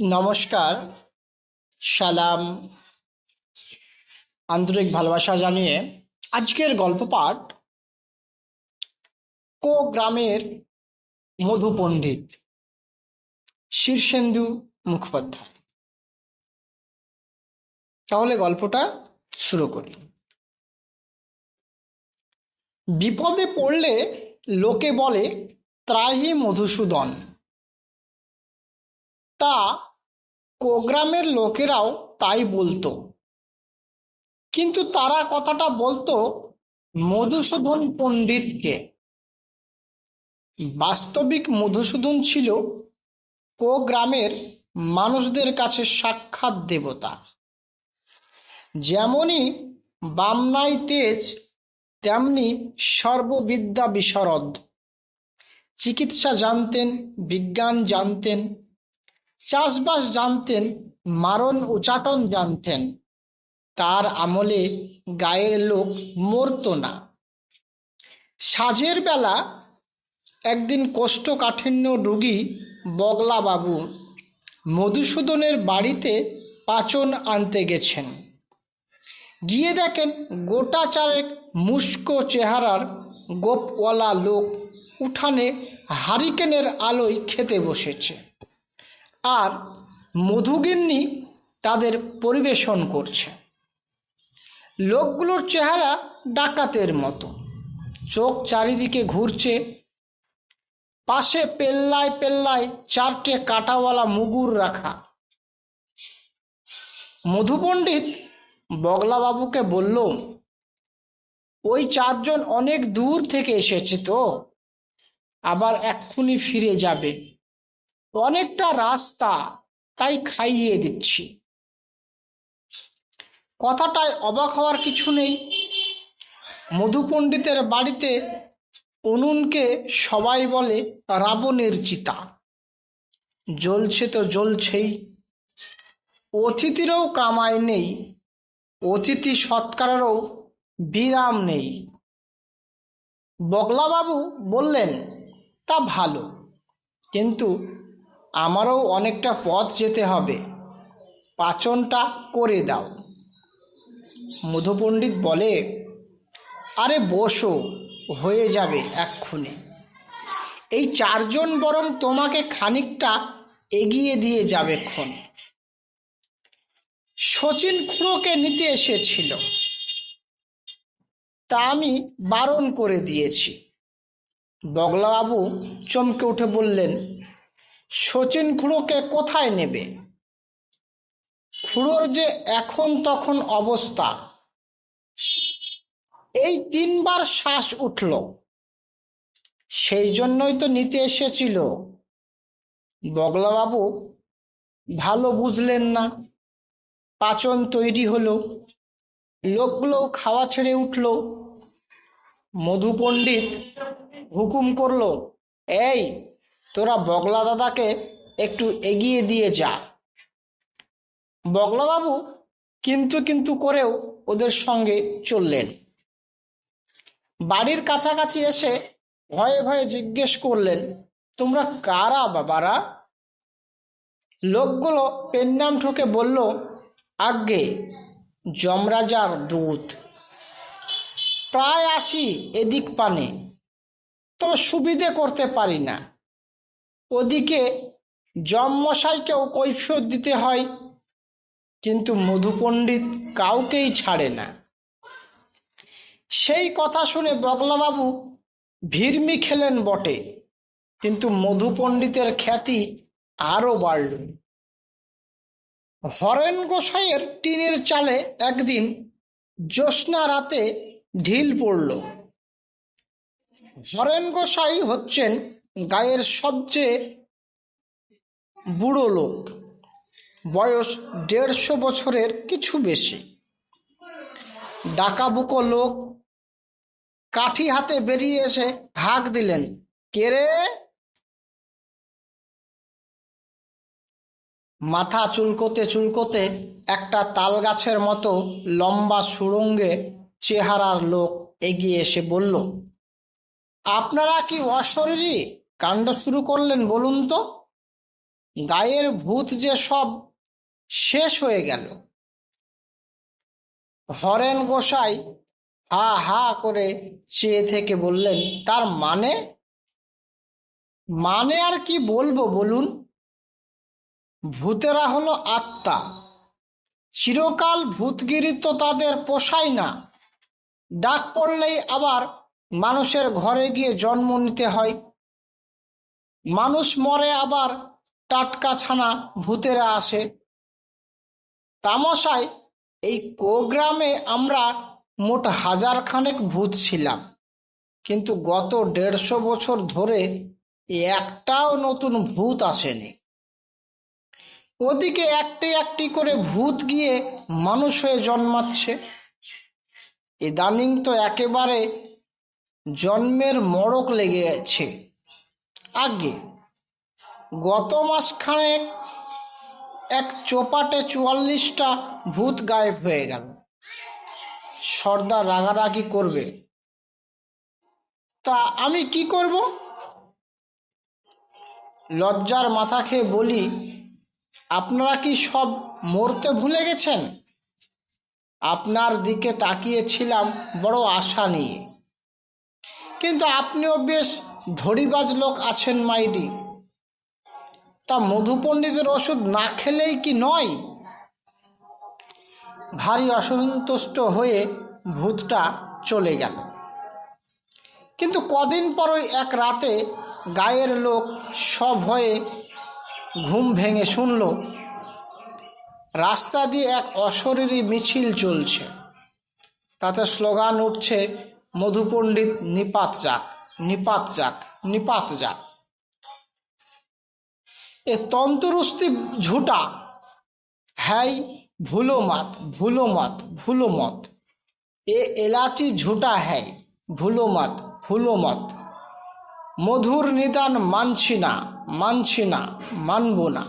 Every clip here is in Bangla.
নমস্কার, সালাম, আন্তরিক ভালোবাসা জানিয়ে আজকের গল্প পাঠ কো গ্রামের মধু পণ্ডিত শীর্ষেন্দু মুখোপাধ্যায়। তাহলে গল্পটা শুরু করি। বিপদে পড়লে লোকে বলে ত্রাহি মধুসূদন। তা কোগ্রামের লোকেরাও তাই বলতো। কিন্তু তারা কথাটা বলতো মধুসূদন পণ্ডিতকে। বাস্তবিক মধুসূদন ছিল কোগ্রামের মানুষদের কাছে সাক্ষাৎ দেবতা। যেমনই বামনাই তেজ, তেমনি সর্ববিদ্যা বিশরদ। চিকিৎসা জানতেন, বিজ্ঞান জানতেন চাষবাস জানতেন, মারণ উচাটন জানতেন। তার আমলে গায়ের লোক মরত না। সাজের বেলা একদিন কোষ্ঠকাঠিন্য রুগী বগলাবাবু মধুসূদনের বাড়িতে পাচন আনতে গেছেন। গিয়ে দেখেন গোটা চারেক মুস্কো চেহারার গোপওয়ালা লোক উঠানে হারিকেনের আলোয় খেতে বসেছে। আর মধুগিন্নি তাদের পরিবেশন করছে। লোকগুলোর চেহারা ডাকাতের মতো। চোখ চারিদিকে ঘুরছে। পাশে পেল্লায় পেল্লায় চারটে কাটাওয়ালা মুগুর রাখা। মধু পণ্ডিত বগলাবাবুকে বলল, ওই চারজন অনেক দূর থেকে এসেছে তো। আবার এক্ষুনি ফিরে যাবে। অনেকটা রাস্তা তাই খাইয়ে দিচ্ছি। কথাটায় অবাক হওয়ার কিছু নেই। মধু পণ্ডিতের বাড়িতে উনুনকে সবাই বলে রাবণের চিতা। জ্বলছে তো জ্বলছেই। অতিথিরও কামাই নেই। অতিথি সৎকারেরও বিরাম নেই। বগলাবাবু বললেন, তা ভালো। কিন্তু আমারও অনেকটা পথ যেতে হবে। পাচনটা করে দাও। মধুপণ্ডিত বলে, আরে বসো, হয়ে যাবে এক্ষুনি। এই চারজন বরং তোমাকে খানিকটা এগিয়ে দিয়ে যাবে ক্ষণ। শচীন খুঁড়োকে নিতে এসেছিল। তা আমি বারণ করে দিয়েছি। বগলাবাবু চমকে উঠে বললেন শচীন খুঁড়োকে কোথায় নেবে? খুঁড়োর যে এখন তখন অবস্থা। এই তিনবার শ্বাস উঠল। সেই জন্যই তো নিতে এসেছিল। বগলাবাবু ভালো বুঝলেন না। পাচন তৈরি হলো। লোকগুলো খাওয়া ছেড়ে উঠল। মধু পণ্ডিত হুকুম করল, এই তোরা বগলা দাদাকে একটু এগিয়ে দিয়ে যা। বগলাবাবু কিন্তু কিন্তু করেও ওদের সঙ্গে চললেন। বাড়ির কাছাকাছি এসে ভয়ে ভয়ে জিজ্ঞেস করলেন, তোমরা কারা বাবারা? লোকগুলো পেন্নাম ঠোকে বলল, আজ্ঞে, যমরাজার দূত। প্রায় আসি এদিক পানে, তবে সুবিধে করতে পারি না। ওদিকে যমমশাইকেও কৈফিয়ত দিতে হয়, কিন্তু মধু পণ্ডিত কাউকেই ছাড়ে না। সেই কথা শুনে বগলাবাবু ভিড়মি খেলেন বটে, কিন্তু মধু পণ্ডিতের খ্যাতি আরও বাড়ল। হরেন গোসাইয়ের টিনের চালে একদিন জ্যোৎস্না রাতে ঢিল পড়ল। হরেন গোসাই হচ্ছেন গায়ের সবচেয়ে বুড়ো লোক। বয়স দেড়শো বছরের কিছু বেশি। ডাকাবুকো লোক কাঠি হাতে বেরিয়ে এসে হাঁক দিলেন। কে রে? মাথা চুলকোতে চুলকোতে একটা তাল গাছের মতো লম্বা সুড়ঙ্গে চেহারার লোক এগিয়ে এসে বলল, আপনারা কি অশরীরী? কাণ্ড শুরু করলেন, বলুন তো। গায়ের ভূত যে সব, শেষ হয়ে গেল। হরেন গোসাই হা হা করে চেয়ে থেকে বললেন, তার মানে? মানে আর কি বলব বলুন? ভূতেরা হলো আত্মা। চিরকাল ভূতগিরি তো তাদের পোষায় না। ডাক পড়লেই আবার মানুষের ঘরে গিয়ে জন্ম নিতে হয়। মানুষ মরে আবার টাটকা ছানা ভূতেরা আসে। তামশায় এই কোগ্রামে আমরা মোট হাজার খানেক ভূত ছিলাম। কিন্তু গত দেড়শো বছর ধরে একটাও নতুন ভূত আসেনি। ওদিকে একটি একটি করে ভূত গিয়ে মানুষ হয়ে জন্মাচ্ছে। ইদানিং তো একেবারে জন্মের মড়ক লেগেছে। আগে গত মাসখানে এক চোপাটে চুয়াল্লিশটা ভূত গায়েব হয়ে গেল। সর্দার রাগারাগি করবে। তা আমি কি করব? লজ্জার মাথা খেয়ে বলি, আপনারা কি সব মরতে ভুলে গেছেন? আপনার দিকে তাকিয়েছিলাম বড় আশা নিয়ে। কিন্তু আপনিও বেশ ধরিবাজ লোক আছেন মাইরি। তা মধু পণ্ডিতের ওষুধ না খেলেই কি নয়? ভারী অসন্তুষ্ট হয়ে ভূতটা চলে গেল। কিন্তু কদিন পরই এক রাতে গায়ের লোক সব হয়ে ঘুম ভেঙে শুনল, রাস্তা দিয়ে এক অশরীরী মিছিল চলছে। তাতে স্লোগান উঠছে, মধু পণ্ডিত নিপাত যাক নিপাত যাক নিপাত যাক। এ তন্তরুস্তি ঝুটা। হ্যাই, ভুলো মত ভুলো মত ভুলো মত। এ এলাচি ঝুটা হ্যায় ভুলো মত ভুলো মত। মধুর নিদান মানছি না মানছি না, মানব না।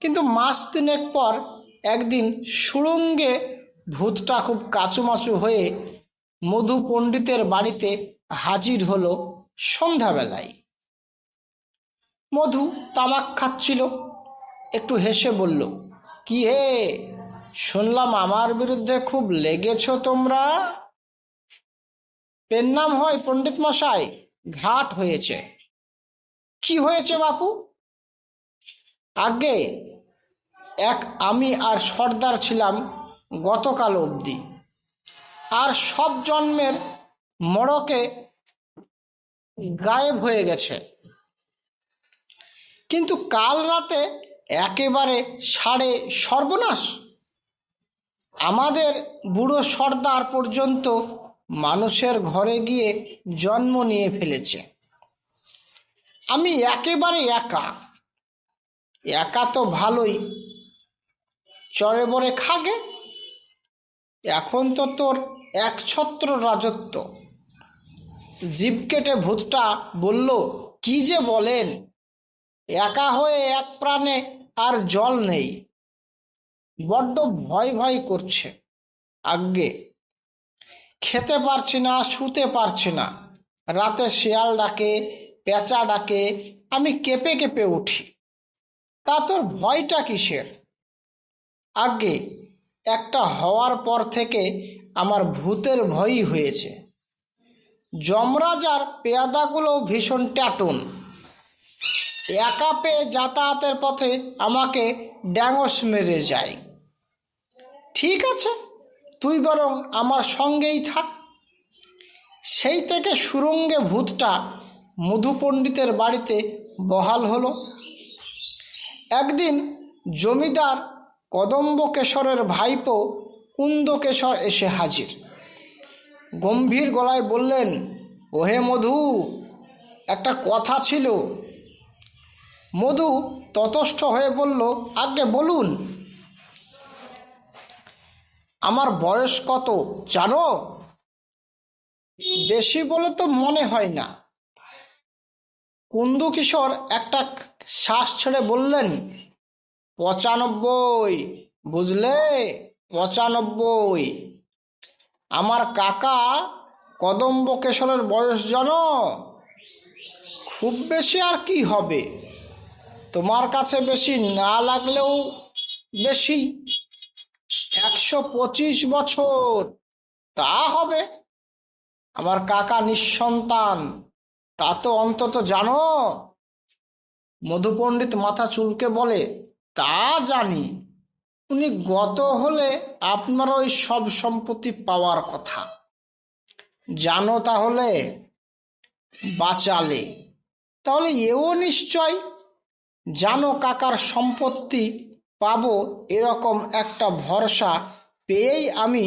কিন্তু মাস তিনেক পর একদিন সুড়ঙ্গে ভূতটা খুব কাচুমাচু হয়ে মধু পণ্ডিতের বাড়িতে হাজির হলো সন্ধ্যাবেলায়। মধু তামাক খাচ্ছিল। একটু হেসে বলল, কি হে? শুনলাম আমার বিরুদ্ধে খুব লেগেছ তোমরা? পেন নাম হয় পণ্ডিত মশাই, ঘাট হয়েছে। কি হয়েছে বাপু? আগে এক আমি আর সর্দার ছিলাম গতকাল অবধি। আর সব জন্মের মড়কে গায়েব হয়ে গেছে। কিন্তু কাল রাতে একেবারে সাড়ে সর্বনাশ। আমাদের বুড়ো সর্দার পর্যন্ত মানুষের ঘরে গিয়ে জন্ম নিয়ে ফেলেছে। আমি একেবারে একা। একা তো ভালোই। চরে বরে খাগে। এখন তো তোর এক ছত্র রাজত্ব। জীব কেটে ভূতটা বলল, কি যে বলেন? একা হয়ে এক প্রাণে আর জল নেই। বড্ড ভয় ভয় করছে আজ্ঞে। খেতে পারছি না, শুতে পারছি না। রাতে শিয়াল ডাকে, পেঁচা ডাকে, আমি কেঁপে কেঁপে উঠি। তা তোর ভয়টা কিসের? আগে একটা হওয়ার পর থেকে আমার ভূতের ভয়ই হয়েছে। যমরাজার পেয়াদাগুলো ভীষণ ট্যাটুন। একা পেয়ে যাতায়াতের পথে আমাকে ড্যাঙস মেরে যায়। ঠিক আছে, তুই বরং আমার সঙ্গেই থাক। সেই থেকে সুরঙ্গে ভূতটা মধু পণ্ডিতের বাড়িতে বহাল হলো। একদিন জমিদার কদম্বকেশরের ভাইপো কুন্দকেশর এসে হাজির। গম্ভীর গলায় বললেন, ওহে মধু, একটা কথা ছিল। মধু ততস্থ হয়ে বলল আগে বলুন। আমার বয়স কত, জানো? বেশি বলে তো মনে হয় না। কুন্দু কিশোর একটা শ্বাস ছেড়ে বললেন, পঁচানব্বই, বুঝলে? পঁচানব্বই। আমার কাকা কদম্বকেশরের বয়স জানো? খুব বেশি আর কি হবে? তোমার কাছে বেশি না লাগলেও বেশি। একশো পঁচিশ বছর। তা হবে। আমার কাকা নিঃসন্তান। তা তো অন্তত জানো? মধুপণ্ডিত মাথা চুলকে বলে, তা জানি। উনি গত হলে আপনার ওই সব সম্পত্তি পাওয়ার কথা। জানো তাহলে? বাঁচালে। তাহলে এও নিশ্চয় জানো কাকার সম্পত্তি পাবো এরকম একটা ভরসা পেয়েই আমি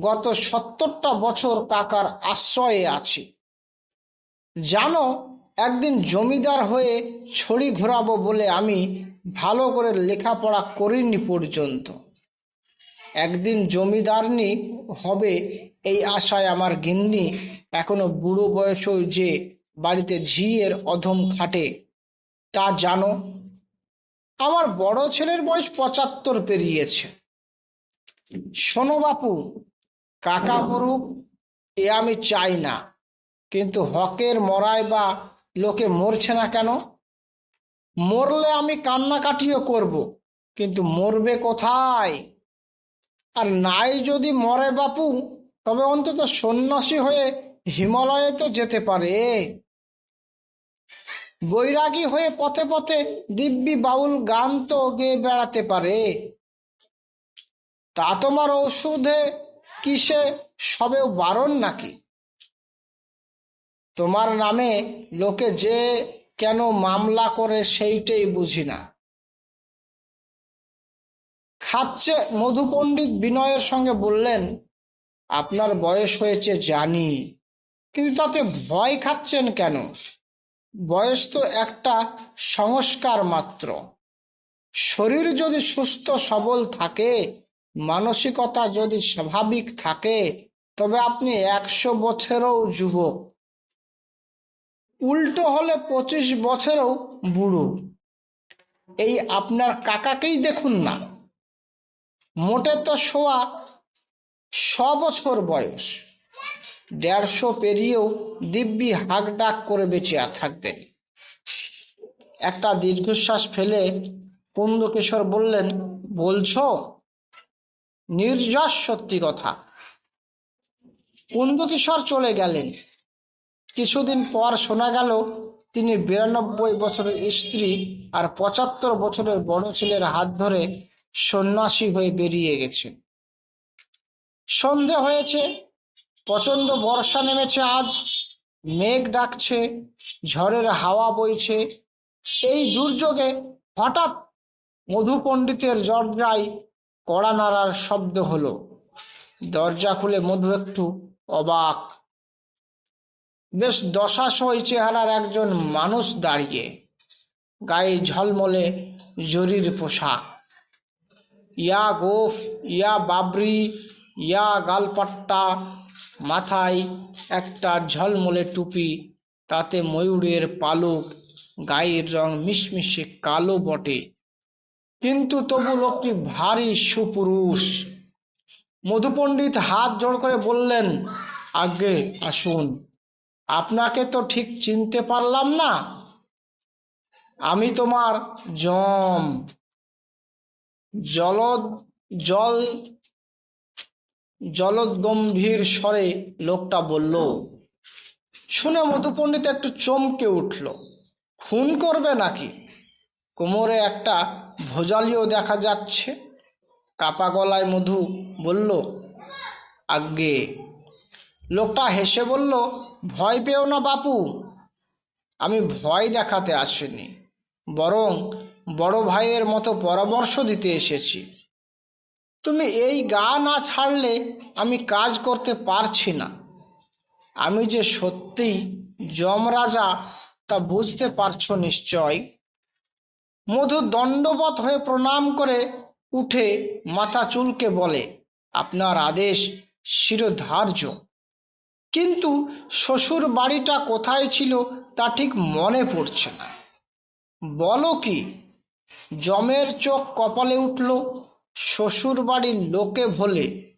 গত সত্তরটা বছর কাকার আশ্রয়ে আছি। জানো, একদিন জমিদার হয়ে ছড়ি ঘোরাবো বলে আমি ভালো করে লেখাপড়া করিনি পর্যন্ত। একদিন জমিদারনি হবে এই আশায় আমার গিন্নি এখনও বুড়ো বয়সেও যে বাড়িতে ঝিয়ের অধম খাটে। তা জানো, আমার বড় ছেলের বয়স পঁচাত্তর পেরিয়েছে। শোনো বাপু, কাকা মরুক এ আমি চাই না, কিন্তু হকের মরায় বা লোকে মরছে না কেন? মরলে আমি কান্নাকাটিও করব, কিন্তু মরবে কোথায়? আর নাই যদি মরে বাপু, তবে অন্তত সন্ন্যাসী হয়ে হিমালয়ে তো যেতে পারে। বৈরাগী হয়ে পথে পথে দিব্যি বাউল গান তো গেয়ে বেড়াতে পারে। তা তোমার ওষুধে কিসে সবেও বারণ নাকি? তোমার নামে লোকে যে কেন মামলা করে সেইটাই বুঝি না। খাচ্ছে মধু পণ্ডিত বিনয়ের সঙ্গে বললেন, আপনার বয়স হয়েছে জানি, কিন্তু তাতে ভয় খাচ্ছেন কেন? বয়স তো একটা সংস্কার মাত্র। শরীর যদি সুস্থ, সবল থাকে, মানসিকতা যদি স্বাভাবিক থাকে, তবে আপনি একশো বছরেও যুবক। উল্টো হলে পঁচিশ বছরেও বুড়ো। এই আপনার কাকাকেই দেখুন না। মোটে তো শোয়া ছ বছর বয়স। দেড়শো পেরিয়েও দিব্যি হাক ডাক করে বেঁচে আর থাকতেন একটা দীর্ঘশ্বাস ফেলে কুন্দকিশোর বললেন, বলছো? নির্যাস সত্যি কথা। কুন্দকিশোর চলে গেলেন। কিছুদিন পর শোনা গেল, তিনি বিরানব্বই বছরের স্ত্রী আর পঁচাত্তর বছরের বড় ছেলের হাত ধরে সন্ন্যাসী হয়ে বেরিয়ে গেছেন সন্ধে হয়েছে, প্রচণ্ড বর্ষা নেমেছে আজ, মেঘ ডাকছে, ঝড়ের হাওয়া বইছে। এই দুর্যোগে হঠাৎ মধু পণ্ডিতের দরজায় কড়া নাড়ার শব্দ হলো। দরজা খুলে মধু একটু অবাক বেশ দশাশয় চেহারার একজন মানুষ দাঁড়িয়ে গায়ে ঝলমলে জরির পোশাক। ইয়া গোফ, ইয়া বাবরি, ইয়া গালপাট্টা, মাথায় একটা ঝলমলে টুপি, তাতে ময়ূরের পালক, গায়ের রং মিশমিশে কালো বটে। কিন্তু তবু লোকটি ভারী সুপুরুষ। মধুপণ্ডিত হাত জোড় করে বললেন, আগে আসুন। আপনাকে তো ঠিক চিনতে পারলাম না। আমি তোমার জম জল জলদ গম্ভীর স্বরে লোকটা বলল, শুনে মধুপণ্ডিত একটু চমকে উঠল। খুন করবে নাকি? কোমরে একটা ভোজালিও দেখা যাচ্ছে। কাপা গলায় মধু বলল, আজ্ঞে। লোকটা হেসে বলল, ভয় পেও না বাপু। আমি ভয় দেখাতে আসিনি, বরং বড় ভাইয়ের মতো পরামর্শ দিতে এসেছি। তুমি এই গা না ছাড়লে আমি কাজ করতে পারছি না। আমি যে সত্যিই যমরাজা তা বুঝতে পারছ নিশ্চয়? মধু দণ্ডবত হয়ে প্রণাম করে উঠে মাথা চুলকে বলে, আপনার আদেশ শিরোধার্য। কিন্তু শ্বশুর বাড়িটা কোথায় ছিল তা ঠিক মনে পড়ছে না। বলো কি? জমের চোখ কপালে উঠল, শ্বশুর বাড়ির লোকে ভোলে।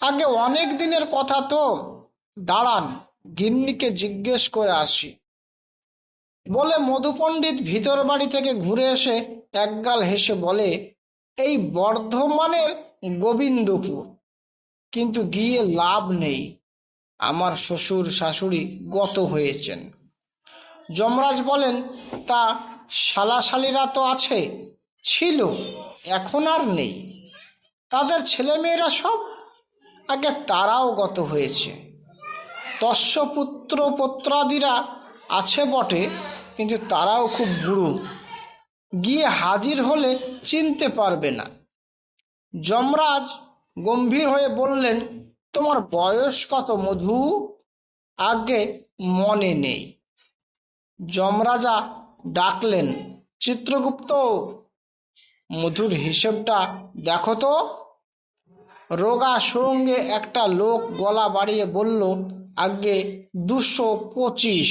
আগে অনেক দিনের কথা তো। দাঁড়ান, গিন্নিকে জিজ্ঞেস করে আসি। বলে মধু পণ্ডিত ভিতর বাড়ি থেকে ঘুরে এসে একগাল হেসে বলে, এই বর্ধমানের গোবিন্দপুর। কিন্তু গিয়ে লাভ নেই। আমার শ্বশুর শাশুড়ি গত হয়েছেন। যমরাজ বলেন, তা শালাশালিরা তো আছে, ছিল, এখন আর নেই। তাদের ছেলেমেয়েরা সব, আগে তারাও গত হয়েছে। তস্যপুত্র পুত্রাদিরা আছে বটে, কিন্তু তারাও খুব বুড়ো। গিয়ে হাজির হলে চিনতে পারবে না। যমরাজ গম্ভীর হয়ে বললেন তোমার বয়স কত, মধু? আগে মনে নেই। যমরাজা ডাকলেন, চিত্রগুপ্ত, মধুর হিসেবটা দেখো তো। রোগা সুরঙ্গে একটা লোক গলা বাড়িয়ে বলল, আগে দুশো পঁচিশ।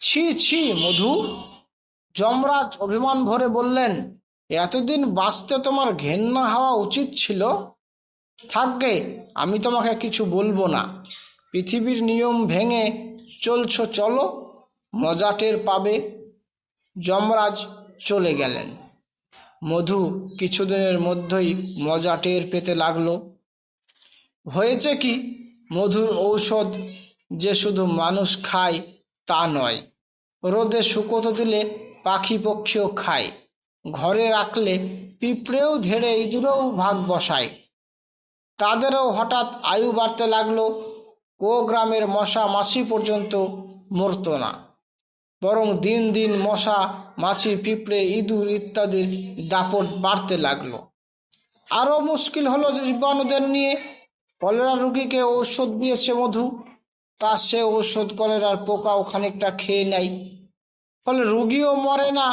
ছি ছি, মধু। যমরাজ অভিমান ভরে বললেন, এতদিন বাঁচতে তোমার ঘেন্না হওয়া উচিত ছিল? থাকবে আমি তোমাকে কিছু বলব না। পৃথিবীর নিয়ম ভেঙে চলছ, চলো, মজা টের পাবে। যমরাজ চলে গেলেন। মধু কিছুদিনের মধ্যেই মজা টের পেতে লাগল। হয়েছে কি, মধুর ঔষধ যে শুধু মানুষ খায় তা নয়, রোদে শুকোতে দিলে পাখি পক্ষীও খায়। ঘরে রাখলে পিঁপড়েও ধেড়ে, ইঁদুরেও ভাগ বসায়। তাদেরও হঠাৎ আয়ু বাড়তে লাগল। ও গ্রামের মশা মাছি পর্যন্ত মরতো না। বরং দিন দিন মশা, মাছি, পিঁপড়ে, ইঁদুর ইত্যাদির দাপট বাড়তে লাগল। আরও মুশকিল হলো জীবাণুদের নিয়ে কলেরা রুগীকে ঔষধ দিয়েছে মধু। তা সে ঔষধ কলেরার পোকাও খানিকটা খেয়ে নেয়। ফলে রুগীও মরে না,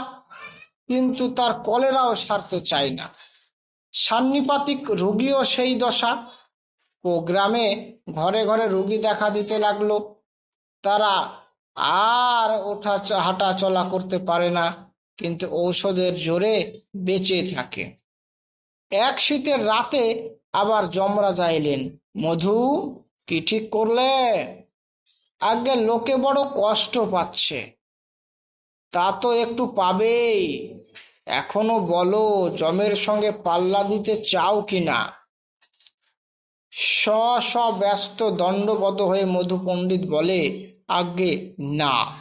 কিন্তু তার কলেরাও সারতে চায় না। সান্নিপাতিক রুগীও সেই দশা। ও গ্রামে ঘরে ঘরে রুগী দেখা দিতে লাগল। তারা আর ওঠা হাঁটা চলা করতে পারে না, কিন্তু ঔষধের জোরে বেঁচে থাকে। এক শীতের রাতে আবার যমরাজা এলেন। মধু, কি ঠিক করলে? আগে লোকে বড় কষ্ট পাচ্ছে। তা তো একটু পাবেই। এখনও বলো জমের সঙ্গে পাল্লা দিতে চাও কি না ব্যস্ত দণ্ডবদ্ধ হয়ে মধু পণ্ডিত বলে আগে না।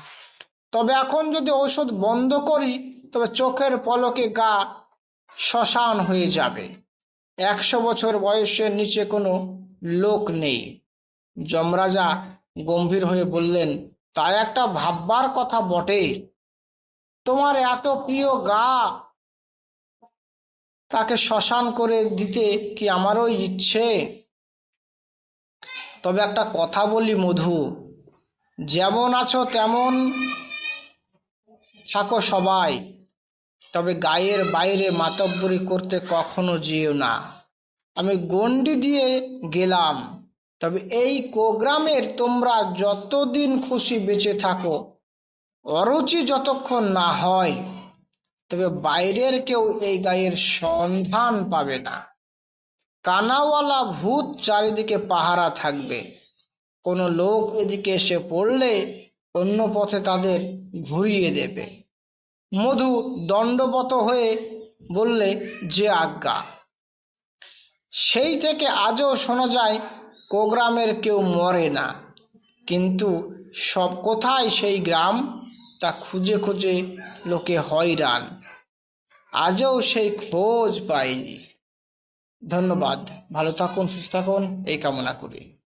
তবে এখন যদি ঔষধ বন্ধ করি, তবে চোখের পলকে গা শ্মশান হয়ে যাবে। একশো বছর বয়সের নিচে কোনো লোক নেই। যমরাজা গম্ভীর হয়ে বললেন, তা একটা ভাববার কথা বটে। তোমার এত প্রিয় গা। তাকে শ্মশান করে দিতে কি আমারও ইচ্ছে? তবে একটা কথা বলি মধু, যেমন আছো তেমন থাকো সবাই, তবে গায়ের বাইরে মাতব্বরি করতে কখনো যেও না। আমি গন্ডি দিয়ে গেলাম, তবে এই কোগ্রামের তোমরা যতদিন খুশি বেঁচে থাকো অরুচি যতক্ষণ না হয়, তবে বাইরের কেউ এই গায়ের সন্ধান পাবে না। কানাওয়ালা ভূত চারিদিকে পাহারা থাকবে। কোনো লোক এদিকে এসে পড়লে অন্য পথে তাদের ঘুরিয়ে দেবে। মধু দণ্ডবত হয়ে বললে, যে আজ্ঞা। সেই থেকে আজও শোনা যায়, কোগ্রামের কেউ মরে না। কিন্তু সব কোথায় সেই গ্রাম? তা খুঁজে খুঁজে লোকে হয়রান। আজও সেই খোঁজ পাইনি। ধন্যবাদ। ভালো থাকুন, সুস্থ থাকুন। এই কামনা করি।